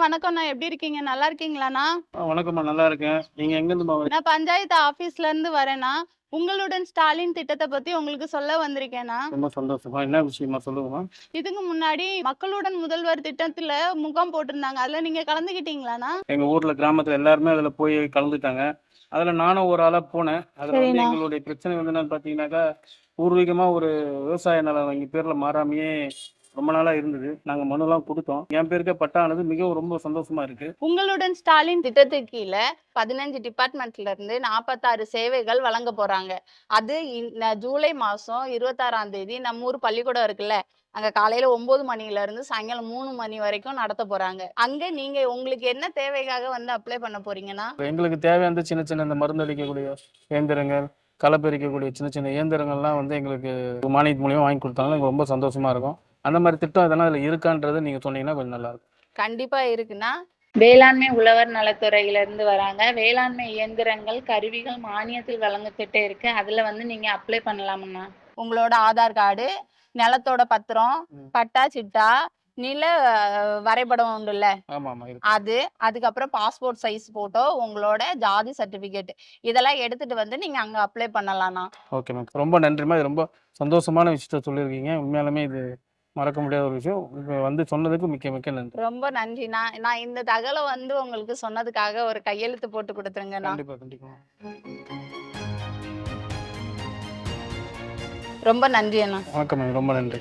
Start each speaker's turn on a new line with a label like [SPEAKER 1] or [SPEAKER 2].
[SPEAKER 1] வணக்கம்ண்ணா. எப்படி இருக்கீங்க? நல்லா இருக்கீங்களாண்ணா?
[SPEAKER 2] வணக்கம்மா. நல்லா இருக்கேன். நீங்க எங்க இருந்து
[SPEAKER 1] நான் பஞ்சாயத்து ஆபீஸ்ல இருந்து வரேண்ணா. உங்களுடன் ஸ்டாலின் திட்டத்தை பத்தி உங்களுக்கு சொல்ல வந்திருக்கேண்ணா.
[SPEAKER 2] ரொம்ப சந்தோஷமா? என்ன விஷயமா? சொல்லுங்கம்மா.
[SPEAKER 1] இதுக்கு முன்னாடி மக்களுடன் முதல்வர் திட்டத்துல முகாம் போட்டிருந்தாங்க. அதுல நீங்க கலந்துக்கிட்டீங்களாண்ணா
[SPEAKER 2] எங்க ஊர்ல கிராமத்துல எல்லாருமே அதுல போய் கலந்துட்டாங்க. அதுல நானும் ஒரு ஆளா போனேன். அதுல வந்து. எங்களுடைய பிரச்சனை வந்து என்னன்னு பாத்தீங்கன்னாக்கா பூர்வீகமா ஒரு விவசாய நிலம் எங்க பேர்ல மாறாமையே ரொம்ப நாளா இருந்தது. நாங்க மனுலாம் கொடுத்தோம். என் பேருக்கே பட்டா ஆனது மிகவும் ரொம்ப சந்தோஷமா இருக்கு.
[SPEAKER 1] உங்களுடன் ஸ்டாலின் திட்டத்துக்கு கீழே பதினஞ்சு டிபார்ட்மெண்ட்ல இருந்து நாற்பத்தாறு சேவைகள் வழங்க போறாங்க. அது ஜூலை மாசம் இருபத்தாறாம் தேதி நம்ம ஊர் பள்ளிக்கூடம் இருக்குல்ல அங்க காலையில ஒன்பது மணில இருந்து சாயங்காலம் மூணு மணி வரைக்கும் நடத்த போறாங்க. அங்க நீங்க உங்களுக்கு என்ன தேவைக்காக வந்து அப்ளை பண்ண போறீங்கன்னா?
[SPEAKER 2] எங்களுக்கு தேவையான சின்ன சின்ன இந்த மருந்து அடிக்கக்கூடிய இயந்திரங்கள் களை பறிக்கக்கூடிய சின்ன சின்ன இயந்திரங்கள்லாம் வந்து எங்களுக்கு மானியத்து மூலியமா வாங்கி கொடுத்தாங்க ரொம்ப சந்தோஷமா இருக்கும். அந்த மாதிரி திட்டம் இதெல்லாம் அதுல இருக்கான்றதை நீங்க சொன்னீங்கன்னா கொஞ்சம் நல்லா இருக்கும்
[SPEAKER 1] கண்டிப்பா இருக்குன்னா வேளாண்மை உழவர் நலத்துறையில இருந்து வராங்க. வேளாண்மை இயந்திரங்கள் கருவிகள் மானியத்தில் வழங்க திட்டம் இருக்கு. அதுல வந்து நீங்க அப்ளை பண்ணலாம்ண்ணா உங்களோட ஆதார் கார்டு நிலத்தோட பத்திரம். பட்டா சிட்டா நில அஹ், வரைபடம் உண்டுல்ல
[SPEAKER 2] ஆமா ஆமா இருக்கு.
[SPEAKER 1] அது அதுக்கப்புறம் பாஸ்போர்ட் சைஸ் போட்டோ உங்களோட ஜாதி சர்டிபிகேட் இதெல்லாம் எடுத்துட்டு வந்து நீங்க அங்க அப்ளை பண்ணலாம்ண்ணா.
[SPEAKER 2] ஓகே மேம் ரொம்ப நன்றிம்மா. இது ரொம்ப சந்தோஷமான விஷயத்த சொல்லியிருக்கீங்க. உண்மையாலுமே இது மறக்க முடியாத ஒரு விஷயம். இப்போ வந்து சொன்னதுக்கு மிக்க மிக்க நன்றி.
[SPEAKER 1] ரொம்ப நன்றிண்ணா நான் இந்த தகவலை வந்து உங்களுக்கு சொன்னதுக்காக ஒரு கையெழுத்து போட்டு கொடுத்துருங்கண்ணா
[SPEAKER 2] கண்டிப்பா கண்டிப்பா.
[SPEAKER 1] ரொம்ப நன்றி அண்ணா.
[SPEAKER 2] வணக்கம் மேம் ரொம்ப நன்றி.